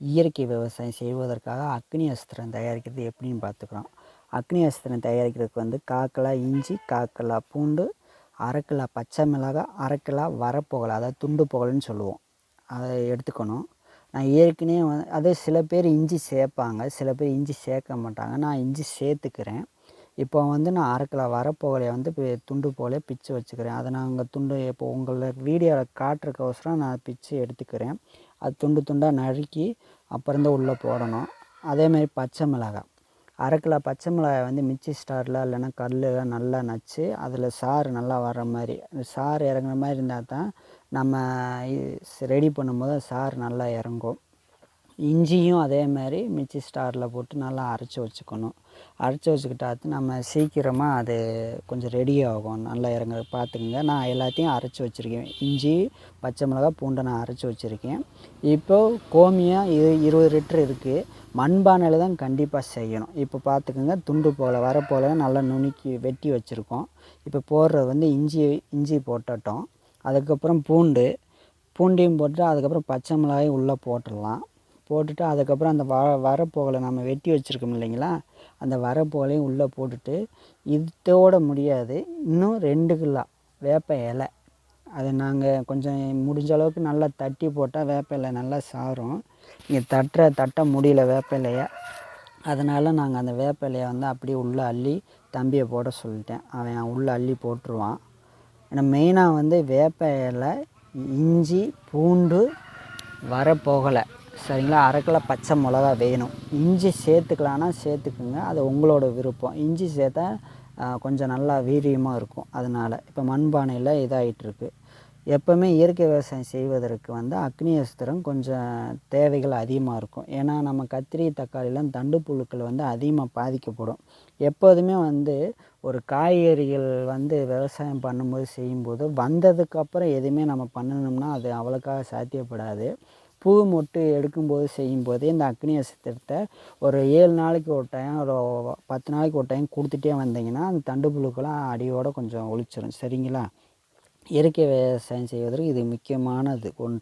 இயற்கை விவசாயம் செய்வதற்காக அக்னி அஸ்திரம் தயாரிக்கிறது எப்படின்னு பார்த்துக்குறோம். அக்னி அஸ்திரம் தயாரிக்கிறதுக்கு வந்து காக்கலா இஞ்சி காக்கலா பூண்டு அரைக்கிலா பச்சை மிளகாய் அரைக்கிலா வரப்புகழை அதாவது துண்டு புகழ்னு சொல்லுவோம். அதை எடுத்துக்கணும். நான் ஏற்கனவே வந்து அதே சில பேர் இஞ்சி சேர்ப்பாங்க சில பேர் இஞ்சி சேர்க்க மாட்டாங்க. நான் இஞ்சி சேர்த்துக்கிறேன். இப்போ வந்து நான் அரைக்கிலா வரப்புகழையை வந்து இப்போ துண்டு போல பிச்சு வச்சுக்கிறேன். அதை நான் அங்கே துண்டு இப்போ உங்களை வீடியோவில் காட்டுறக்கோசரம் நான் பிச்சு எடுத்துக்கிறேன். அது துண்டு துண்டாக நறுக்கி அப்புறம் தான் உள்ளே போடணும். அதேமாதிரி பச்சை மிளகாய். அரை பச்சை மிளகாய் வந்து மிக்சி ஸ்டாரில் இல்லைன்னா கல்லில் நல்லா நச்சு அதில் சாறு நல்லா வர்ற மாதிரி சாறு இறங்குற மாதிரி இருந்தால் தான் நம்ம ரெடி பண்ணும்போது சாறு நல்லா இறங்கும். இஞ்சியும் அதே மாதிரி மிக்சி ஸ்டாரில் போட்டு நல்லா அரைச்சி வச்சுக்கணும். அரைச்சி வச்சுக்கிட்டாத்து நம்ம சீக்கிரமாக அது கொஞ்சம் ரெடி ஆகும். நல்லா இறங்க பார்த்துக்குங்க. நான் எல்லாத்தையும் அரைச்சி வச்சுருக்கேன். இஞ்சி பச்சை மிளகா பூண்டை நான் அரைச்சி வச்சுருக்கேன். இப்போது கோமியாக இரு இருபது லிட்டர் இருக்குது மண்பானையில் தான் கண்டிப்பாக செய்யணும். இப்போ பார்த்துக்குங்க துண்டு போல் வர போல நல்லா நுணுக்கி வெட்டி வச்சுருக்கோம். இப்போ போடுறது வந்து இஞ்சி இஞ்சி போட்டுட்டோம். அதுக்கப்புறம் பூண்டு. பூண்டையும் போட்டு அதுக்கப்புறம் பச்சை மிளகாயும் உள்ளே போட்டுடலாம். போட்டுட்டு அதுக்கப்புறம் அந்த வ வரப்போகலை நம்ம வெட்டி வச்சுருக்கோம் இல்லைங்களா? அந்த வரப்போகலையும் உள்ளே போட்டுட்டு இதோட முடியாது. இன்னும் ரெண்டு கிலோ வேப்ப இலை. அதை நாங்கள் கொஞ்சம் முடிஞ்ச அளவுக்கு நல்லா தட்டி போட்டால் வேப்ப இலை நல்லா சாரும். இங்கே தட்டுற தட்ட முடியல வேப்ப இலையை. அதனால் நாங்கள் அந்த வேப்ப இலையை வந்து அப்படியே உள்ளே அள்ளி தம்பியை போட சொல்லிட்டேன். அவன் உள்ளே அள்ளி போட்டுருவான். ஏன்னா மெயினாக வந்து வேப்ப இலை இஞ்சி பூண்டு வரப்போகலை. சரிங்களா? அரை பச்சை மிளகா வேணும். இஞ்சி சேர்த்துக்கலான்னா சேர்த்துக்குங்க. அது உங்களோட விருப்பம். இஞ்சி சேர்த்தா கொஞ்சம் நல்லா வீரியமாக இருக்கும். அதனால் இப்போ மண்பானையில் இதாகிட்டுருக்கு எப்போவுமே இயற்கை விவசாயம் செய்வதற்கு வந்து அக்னி அஸ்திரம் கொஞ்சம் தேவைகள் அதிகமாக இருக்கும். ஏன்னா நம்ம கத்திரி தக்காளிலாம் தண்டு புழுக்கள் வந்து அதிகமாக பாதிக்கப்படும். எப்போதுமே வந்து ஒரு காய்கறிகள் வந்து விவசாயம் பண்ணும்போது செய்யும்போது வந்ததுக்கப்புறம் எதுவுமே நம்ம பண்ணணும்னா அது அவ்வளோக்காக சாத்தியப்படாது. பூ மொட்டு எடுக்கும்போது செய்யும்போது இந்த அக்னி அஸ்திரத்தை ஒரு ஏழு நாளைக்கு ஒரு டைம் ஒரு பத்து நாளைக்கு ஒரு டைம் கொடுத்துட்டே வந்தீங்கன்னா அந்த தண்டு புழுக்கெல்லாம் அடியோடு கொஞ்சம் ஒழிச்சிடும் சரிங்களா? இயற்கை விவசாயம் செய்வதற்கு இது முக்கியமானது ஒன்று.